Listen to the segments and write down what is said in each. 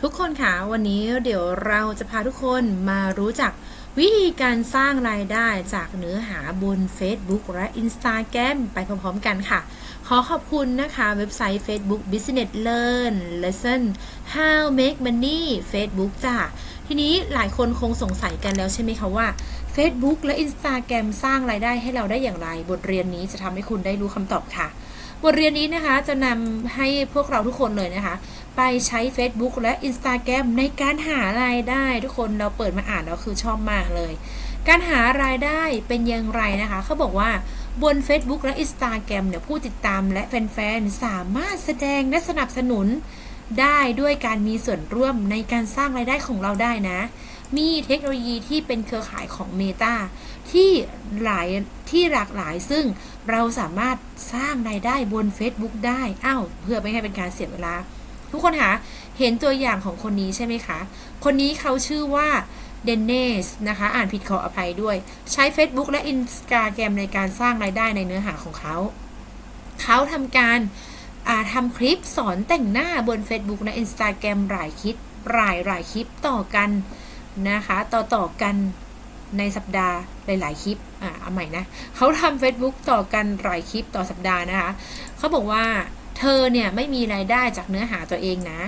ทุกคนค่ะวันนี้เดี๋ยวเราจะพาทุกคนมารู้จักวิธีการสร้างรายได้จากเนื้อหาบน Facebook และ Instagram ไปพร้อมๆกันค่ะ ขอขอบคุณนะคะเว็บไซต์ Facebook Business Learn Lesson How Make Money Facebook จ้ะทีนี้หลายคนคงสงสัยกันแล้วใช่ไหมคะว่า Facebook และ Instagram สร้างรายได้ให้เราได้อย่างไร บทเรียนนี้จะทำให้คุณได้รู้คำตอบค่ะ บทเรียนนี้นะคะจะนำให้พวกเราทุกคนเลยนะคะ ไปใช้ Facebook และ Instagram ในการหารายได้ทุกคนเราเปิดมาอ่านแล้วคือชอบมากเลย การหารายได้เป็นอย่างไรนะคะ เขาบอกว่าบน Facebook และ Instagram เนี่ยผู้ติดตามและแฟนๆ สามารถแสดงและสนับสนุนได้ด้วยการมีส่วนร่วมในการสร้างรายได้ของเราได้นะ มีเทคโนโลยีที่เป็นเครือข่ายของ Meta ที่หลาย ที่หลากหลายซึ่งเราสามารถสร้างรายได้บน Facebook ได้อ้าวเพื่อไม่ให้เป็นการเสียเวลา ทุกคนคะเห็นตัวอย่างของคนนี้ใช่ไหมคะ คนนี้เขาชื่อว่าเดนเนสนะคะ อ่านผิดขออภัยด้วย ใช้ Facebook และ Instagram ในการสร้างรายได้ในเนื้อหาของเขา เขาทำการทำคลิปสอนแต่งหน้าบน Facebook และ Instagram หลายคลิปหลายหลายคลิปต่อกันนะคะ ต่อต่อกัน ในสัปดาห์หลาย ๆ คลิป อ่าเอาใหม่นะเขาทำ Facebook ต่อกันหลายคลิปต่อสัปดาห์นะคะเขาบอกว่าเธอเนี่ยไม่มีรายได้จากเนื้อหาตัวเองนะ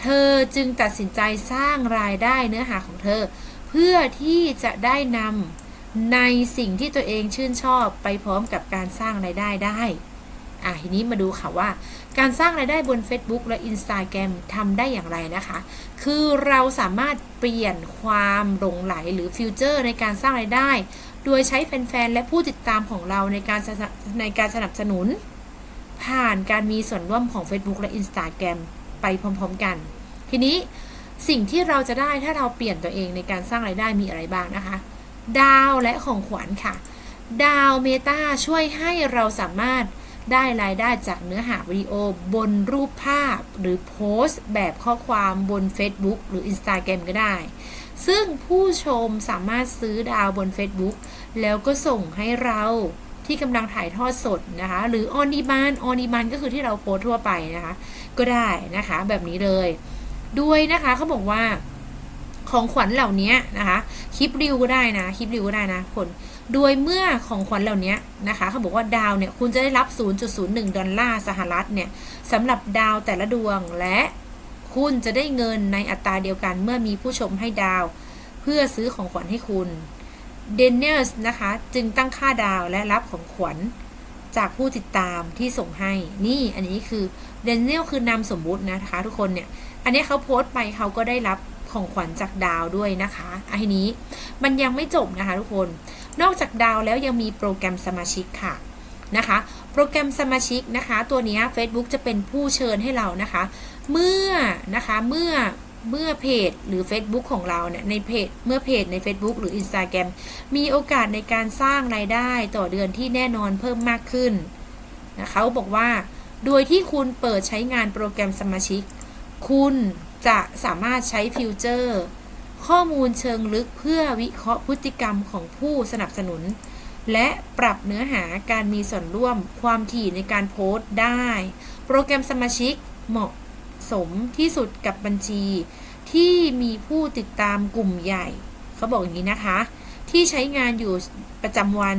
เธอจึงตัดสินใจสร้างรายได้เนื้อหาของเธอ เพื่อที่จะได้นำในสิ่งที่ตัวเองชื่นชอบไปพร้อมกับการสร้างรายได้ได้ อะทีนี้มาดูค่ะว่า การสร้างรายได้บน Facebook และ Instagram ทำได้อย่างไรนะคะ คือเราสามารถเปลี่ยนความหลงไหลหรือฟิวเจอร์ในการสร้างรายได้ โดยใช้แฟนๆ และผู้ติดตามของเราในการในการสนับสนุน ผ่านการมีส่วนร่วมของ Facebook และ Instagram ไปพร้อมๆกัน ทีนี้สิ่งที่เราจะได้ถ้าเราเปลี่ยนตัวเองในการสร้างรายได้มีอะไรบ้างนะคะ ดาวและของขวัญค่ะ ดาวเมตาช่วยให้เราสามารถ ได้รายได้จากเนื้อหาวิดีโอบนรูปภาพหรือโพสต์แบบข้อความบน Facebook หรือ Instagram ก็ได้ ซึ่งผู้ชมสามารถซื้อดาวบน Facebook แล้วก็ส่งให้เราที่กำลังถ่ายทอดสดนะคะ หรือ on demand on demand ก็คือที่เราโพสทั่วไปนะคะ ก็ได้นะคะแบบนี้เลย ด้วยนะคะเขาบอกว่าของขวัญเหล่านี้นะคะ คลิปรีวก็ได้นะ คลิปรีวก็ได้นะคน โดยเมื่อของขวัญเหล่านี้นะคะเขาบอกว่าดาวเนี่ยคุณจะได้รับ 0.01 ดอลลาร์สหรัฐเนี่ยสำหรับดาวแต่ละดวงและคุณจะได้เงินในอัตราเดียวกันเมื่อมีผู้ชมให้ดาว เพื่อซื้อของขวัญให้คุณเดนเนลส์นะคะจึงตั้งค่าดาวและรับของขวัญจากผู้ติดตามที่ส่งให้ นี่อันนี้คือเดนเนลคือนามสมมุตินะคะทุกคนเนี่ย อันนี้เขาโพสต์ไปเขาก็ได้รับของขวัญจากดาวด้วยนะคะอันนี้มันยังไม่จบนะคะทุกคน นอกจากดาวแล้วยังมีโปรแกรมสมาชิกค่ะนะคะ โปรแกรมสมาชิกนะคะ ตัวนี้ Facebook จะเป็นผู้เชิญให้เรานะคะ เมื่อนะคะเมื่อเมื่อเพจหรือ Facebook ของเราเนี่ยในเพจเมื่อเพจใน Facebook หรือ Instagram มีโอกาสในการสร้างรายได้ต่อเดือนที่แน่นอนเพิ่มมากขึ้นนะเขาบอกว่า โดยที่คุณเปิดใช้งานโปรแกรมสมาชิก คุณจะสามารถใช้ฟิวเจอร์ ข้อมูลเชิงลึกเพื่อวิเคราะห์พฤติกรรมของผู้สนับสนุน และปรับเนื้อหาการมีส่วนร่วมความถี่ในการโพสต์ได้ โปรแกรมสมาชิกเหมาะสมที่สุดกับบัญชี ที่มีผู้ติดตามกลุ่มใหญ่ เขาบอกอย่างนี้นะคะ ที่ใช้งานอยู่ประจำวัน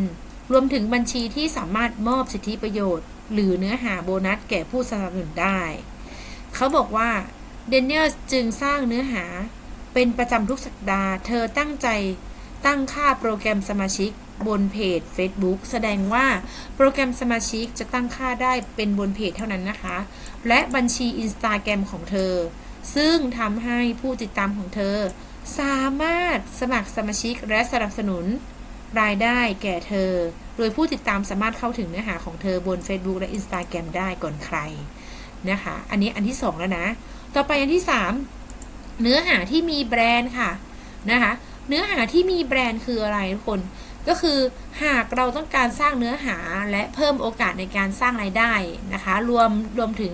รวมถึงบัญชีที่สามารถมอบสิทธิประโยชน์ หรือเนื้อหาโบนัสแก่ผู้สนับสนุนได้ เขาบอกว่าเดนเนียลจึงสร้างเนื้อหา เป็นประจำทุกสัปดาห์ เธอตั้งใจตั้งค่าโปรแกรมสมาชิกบนเพจ Facebook แสดงว่าโปรแกรมสมาชิกจะตั้งค่าได้เป็นบนเพจเท่านั้นนะคะ และบัญชี Instagram ของเธอ ซึ่งทำให้ผู้ติดตามของเธอ สามารถสมัครสมาชิกและสนับสนุนรายได้แก่เธอ โดยผู้ติดตามสามารถเข้าถึงเนื้อหาของเธอบน Facebook และ Instagram ได้ก่อนใครนะคะ อันนี้อันที่ 2 แล้วนะ ต่อไปอันที่ 3 เนื้อหาที่มีแบรนด์ค่ะนะคะเนื้อหาที่มีแบรนด์คืออะไรทุกคนก็คือหากเราต้องการสร้างเนื้อหาและเพิ่มโอกาสในการสร้างรายได้นะคะ รวมรวมถึง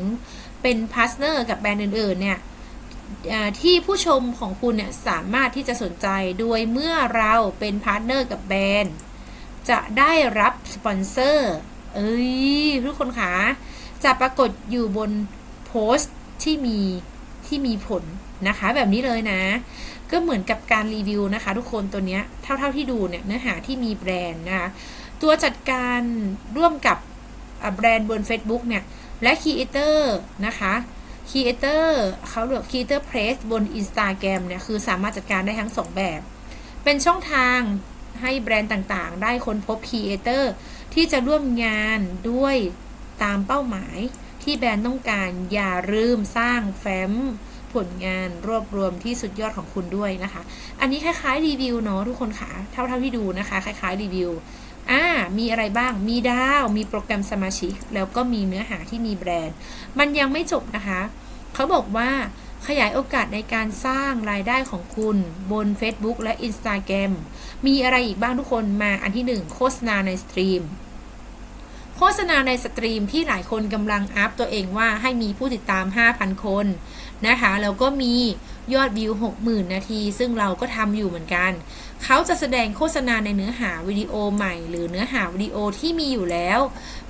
เป็นพาร์ทเนอร์กับแบรนด์อื่นๆเนี่ยที่ผู้ชมของคุณเนี่ยสามารถที่จะสนใจโดยเมื่อเราเป็นพาร์ทเนอร์กับแบรนด์จะได้รับสปอนเซอร์เอ้ยทุกคนคะจะปรากฏอยู่บนโพสต์ที่มีทที่มีผล นะคะ แบบนี้เลยนะ ก็เหมือนกับการรีวิวนะคะ ทุกคนตัวเนี้ยเท่าๆที่ดูเนี่ยเนื้อหาที่มีแบรนด์นะคะตัวจัดการร่วมกับแบรนด์บน Facebook เนี่ยและครีเอเตอร์นะคะครีเอเตอร์เขาเรียกครีเอเตอร์เพรสบน Instagram เนี่ยคือสามารถจัดการได้ทั้ง 2 แบบ เป็นช่องทางให้แบรนด์ต่างๆ ได้ค้นพบครีเอเตอร์ที่จะร่วมงานด้วยตามเป้าหมายที่แบรนด์ต้องการอย่าลืมสร้างแฟ้ม ผลงานรวบรวมที่สุดยอดของคุณด้วยนะคะ อันนี้คล้ายๆรีวิวเนาะทุกคนค่ะเท่าๆที่ดูนะคะ คล้าย ๆรีวิวอ่ามีอะไรบ้าง มีดาว มีโปรแกรมสมาชิก แล้วก็มีเนื้อหาที่มีแบรนด์ มันยังไม่จบนะคะ เขาบอกว่าขยายโอกาสในการสร้างรายได้ของคุณบน Facebook และ Instagram มีอะไรอีกบ้างทุกคนมาอันที่หนึ่งโฆษณาในสตรีม ษณาในสตรีมที่หลายคนกำลังอัพตัวเองว่าให้มีผู้ติดตาม 5,000 คนนะคะแล้วก็มียอดวิว 60,000 นาที ซึ่งเราก็ทำอยู่เหมือนกัน เขาจะแสดงโฆษณาในเนื้อหาวิดีโอใหม่ หรือเนื้อหาวิดีโอที่มีอยู่แล้ว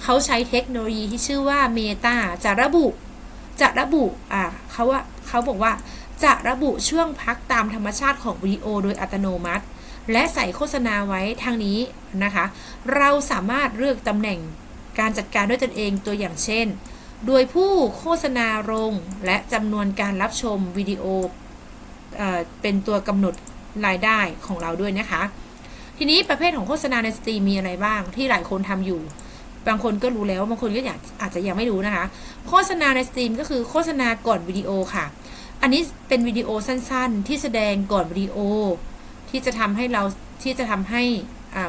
เขาใช้เทคโนโลยีที่ชื่อว่า Meta จะระบุ จะระบุอ่าเขาว่าเขาบอกว่าจะระบุช่วงพักตามธรรมชาติของวิดีโอโดยอัตโนมัติ และใส่โฆษณาไว้ทางนี้นะคะ เราสามารถเลือกตำแหน่ง การจัดการด้วยตนเองตัวอย่างเช่น โดยผู้โฆษณาลงและจำนวนการรับชมวิดีโอเอเป็นตัวกำหนดรายได้ของเราด้วยนะคะ ทีนี้ประเภทของโฆษณาในสตรีมมีอะไรบ้าง ที่หลายคนทำอยู่ บางคนก็รู้แล้วบางคนก็อยากอาจจะยังไม่รู้นะคะ โฆษณาในสตรีมก็คือโฆษณาก่อนวิดีโอค่ะ อันนี้เป็นวิดีโอสั้นๆ ที่แสดงก่อนวิดีโอ ที่จะทำให้เราที่จะทำให้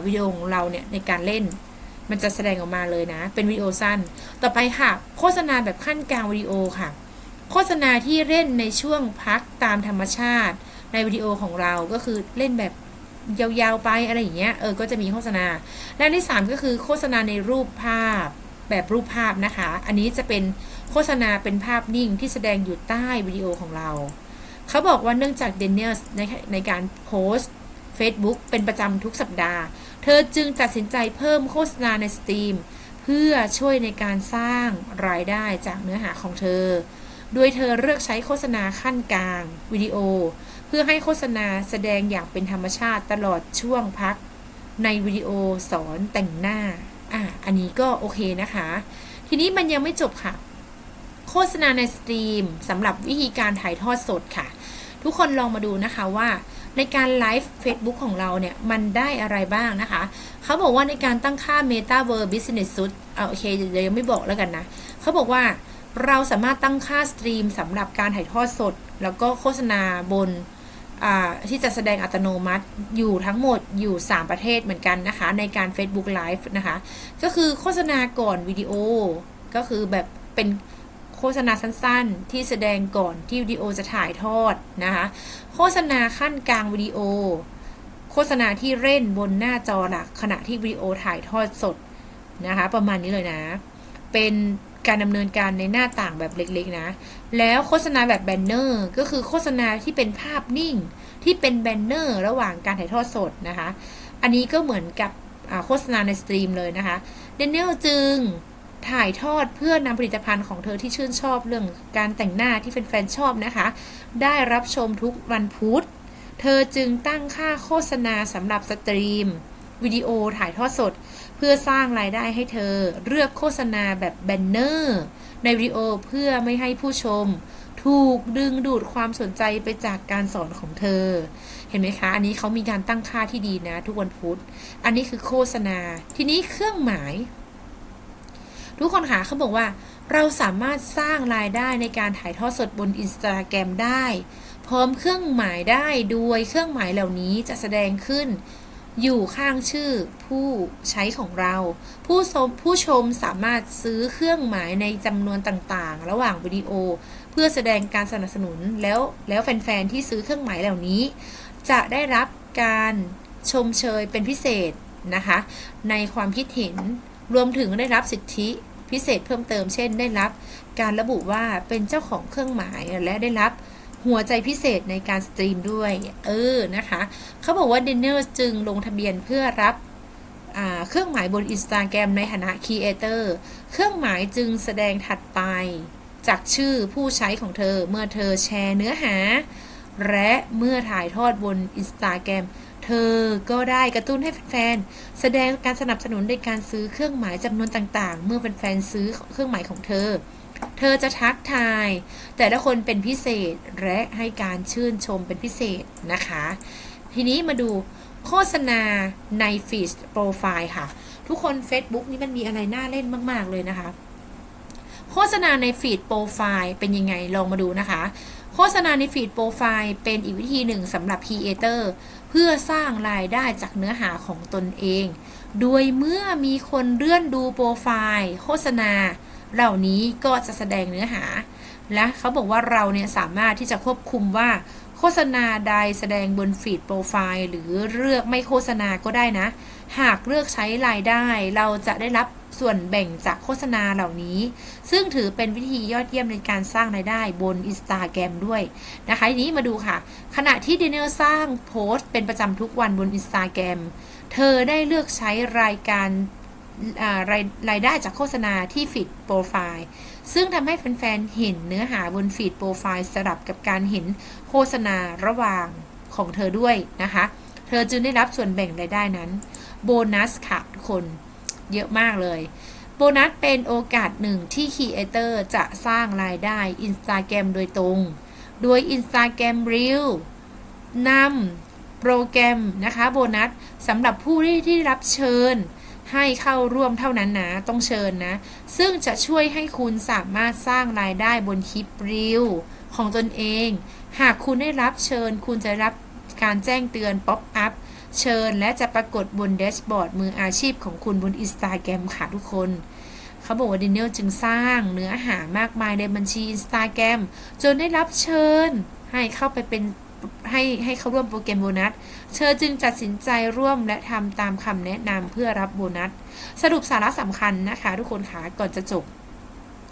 วิดีโอของเราเนี่ยในการเล่น มันจะแสดงออกมาเลยนะ เป็นวิดีโอสั้น ต่อไปค่ะ โฆษณาแบบขั้นกลางวิดีโอค่ะ โฆษณาที่เล่นในช่วงพักตามธรรมชาติ ในวิดีโอของเราก็คือเล่นแบบยาวๆไปอะไรอย่างเงี้ย เออ ก็จะมีโฆษณา และที่ 3 ก็คือโฆษณาในรูปภาพแบบรูปภาพนะคะ อันนี้จะเป็นโฆษณาเป็นภาพนิ่งที่แสดงอยู่ใต้วิดีโอของเรา เขาบอกว่าเนื่องจากเดนเนลในในการโพสต์ Facebook เป็นประจำทุกสัปดาห์ เธอจึงตัดสินใจเพิ่มโฆษณาในสตรีมเพื่อช่วยในการสร้างรายได้จากเนื้อหาของเธอ โดยเธอเลือกใช้โฆษณาขั้นกลางวิดีโอ เพื่อให้โฆษณาแสดงอย่างเป็นธรรมชาติตลอดช่วงพัก ในวิดีโอสอนแต่งหน้า อะ อันนี้ก็โอเคนะคะ ทีนี้มันยังไม่จบค่ะ โฆษณาในสตรีมสำหรับวิธีการถ่ายทอดสดค่ะ ทุกคนลองมาดูนะคะว่า ในการไลฟ์ Facebook ของเราเนี่ย มันได้อะไรบ้างนะคะ เขาบอกว่าในการตั้งค่า Metaverse Business Suit เอาโอเคเดี๋ยวยังไม่บอกแล้วกันนะ เขาบอกว่าเราสามารถตั้งค่าสตรีมสำหรับการถ่ายทอดสด แล้วก็โฆษณาบนที่จะแสดงอัตโนมัติอยู่ทั้งหมดอยู่ 3 ประเทศเหมือนกันนะคะ ในการ Facebook Live นะคะ ก็คือโฆษณาก่อนวิดีโอ ก็คือแบบเป็น โฆษณาสั้นๆ ที่แสดงก่อนที่วิดีโอจะถ่ายทอดนะคะโฆษณาขั้นกลางวิดีโอ โฆษณาที่เล่นบนหน้าจอหลักขณะที่วิดีโอถ่ายทอดสดนะคะประมาณนี้เลยนะ เป็นการดำเนินการในหน้าต่างแบบเล็กๆนะ แล้วโฆษณาแบบแบนเนอร์ก็คือโฆษณาที่เป็นภาพนิ่งที่เป็นแบนเนอร์ระหว่างการถ่ายทอดสดนะคะ อันนี้ก็เหมือนกับโฆษณาในสตรีมเลยนะคะเดนเนลจึง ถ่ายทอดเพื่อนำผลิตภัณฑ์ของเธอที่ชื่นชอบเรื่องการแต่งหน้าที่แฟนๆชอบนะคะ ได้รับชมทุกวันพุธ เธอจึงตั้งค่าโฆษณาสำหรับสตรีม วิดีโอถ่ายทอดสด เพื่อสร้างรายได้ให้เธอ เลือกโฆษณาแบบแบนเนอร์ในวิดีโอเพื่อไม่ให้ผู้ชม ถูกดึงดูดความสนใจไปจากการสอนของเธอ เห็นไหมคะ อันนี้เขามีการตั้งค่าที่ดีนะ ทุกวันพุธ อันนี้คือโฆษณา ทีนี้เครื่องหมาย ทุกคนค่ะเขาบอกว่า เราสามารถสร้างรายได้ในการถ่ายทอดสดบนอินสตาแกรมได้ พร้อมเครื่องหมายได้โดยเครื่องหมายเหล่านี้จะแสดงขึ้น อยู่ข้างชื่อผู้ใช้ของเรา ผู้ชมผู้ชมสามารถซื้อเครื่องหมายในจำนวนต่างๆ ระหว่างวิดีโอ เพื่อแสดงการสนับสนุนแล้วแล้วแฟนๆที่ซื้อเครื่องหมายเหล่านี้ จะได้รับการชมเชยเป็นพิเศษนะคะ ในความคิดเห็น รวมถึงได้รับสิทธิพิเศษเพิ่มเติม เช่น ได้รับการระบุว่าเป็นเจ้าของเครื่องหมายและได้รับหัวใจพิเศษในการสตรีมด้วย เออ นะคะ เขาบอกว่า d e n n e r จึงลงทะเบียนเพื่อรับเครื่องหมายบน Instagram ในฐานะ Creator เครื่องหมายจึงแสดงถัดไป จากชื่อผู้ใช้ของเธอเมื่อเธอแชร์เนื้อหา และเมื่อถ่ายทอดบนอินสตาแกรม เธอก็ได้กระตุ้นให้แฟนๆ แสดงการสนับสนุนในการซื้อเครื่องหมายจำนวนต่างๆ เมื่อแฟนๆ ซื้อเครื่องหมายของเธอ เธอจะทักทาย แต่ละคนเป็นพิเศษและให้การชื่นชมเป็นพิเศษนะคะ ทีนี้มาดูโฆษณาในฟีดโปรไฟล์ค่ะ ทุกคน Facebook นี่มันมีอะไรน่าเล่นมาก ๆ เลยนะคะ โฆษณาในฟีดโปรไฟล์เป็นยังไงลองมาดูนะคะ โฆษณาในฟีดโปรไฟล์เป็นอีกวิธีหนึ่งสำหรับ Creator เพื่อสร้างรายได้จากเนื้อหาของตนเอง โดยเมื่อมีคนเลื่อนดูโปรไฟล์โฆษณา เหล่านี้ก็จะแสดงเนื้อหา และเขาบอกว่าเราเนี่ยสามารถที่จะควบคุมว่า โฆษณาใดแสดงบนฟีดโปรไฟล์หรือเลือกไม่โฆษณาก็ได้นะ หากเลือกใช้รายได้ เราจะได้รับ ส่วนแบ่งจากโฆษณาเหล่านี้ ซึ่งถือเป็นวิธียอดเยี่ยมในการสร้างรายได้บน Instagram ด้วยนะคะทีนี้มาดูค่ะ ขณะที่เดนเนลสร้างโพสต์เป็นประจำทุกวันบน Instagram เธอได้เลือกใช้รายการรายรายได้จากโฆษณาที่ฟีดโปรไฟล์ ซึ่งทำให้แฟนๆ เห็นเนื้อหาบนฟีดโปรไฟล์สลับกับการเห็นโฆษณาระหว่างของเธอด้วยนะคะ เธอจึงได้รับส่วนแบ่งรายได้นั้น โบนัสค่ะทุกคน เยอะมากเลย โบนัสเป็นโอกาสหนึ่งที่ครีเอเตอร์จะสร้างรายได้ Instagram โดยตรง โดย Instagram Reel นำโปรแกรมนะคะโบนัสสำหรับผู้ที่ที่รับเชิญให้เข้าร่วมเท่านั้นนะ ต้องเชิญนะ ซึ่งจะช่วยให้คุณสามารถสร้างรายได้บนคลิปรีวของตนเอง หากคุณได้รับเชิญ คุณจะรับการแจ้งเตือนป๊อปอัพ เชิญและจะปรากฏบนแดชบอร์ดมืออาชีพของคุณบนอินสตาแกรมค่ะทุกคน เขาบอกว่าดินเนลจึงสร้างเนื้อหามากมายในบัญชีอินสตาแกรมจนได้รับเชิญ ให้เข้าไปเป็นให้ให้เข้าร่วมโปรแกรมโบนัส เธอจึงตัดสินใจร่วมและทำตามคำแนะนำเพื่อรับโบนัส สรุปสาระสำคัญนะคะ ทุกคนคะก่อนจะจบ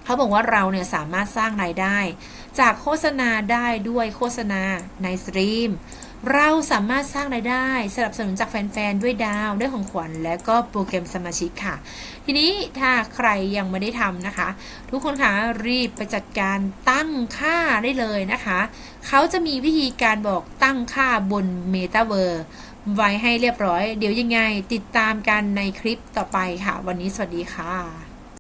เขาบอกว่าเราเนี่ยสามารถสร้างรายได้ จากโฆษณาได้ด้วยโฆษณาในสตรีม เราสามารถสร้างรายได้สนับสนุนจากแฟนๆ ด้วยดาวด้วยของขวัญและก็โปรแกรมสมาชิกค่ะ ทีนี้ถ้าใครยังไม่ได้ทำนะคะ ทุกคนคะรีบไปจัดการตั้งค่าได้เลยนะคะ เขาจะมีวิธีการบอกตั้งค่าบน Metaverse ไว้ให้เรียบร้อย เดี๋ยวยังไงติดตามกันในคลิปต่อไปค่ะ วันนี้สวัสดีค่ะ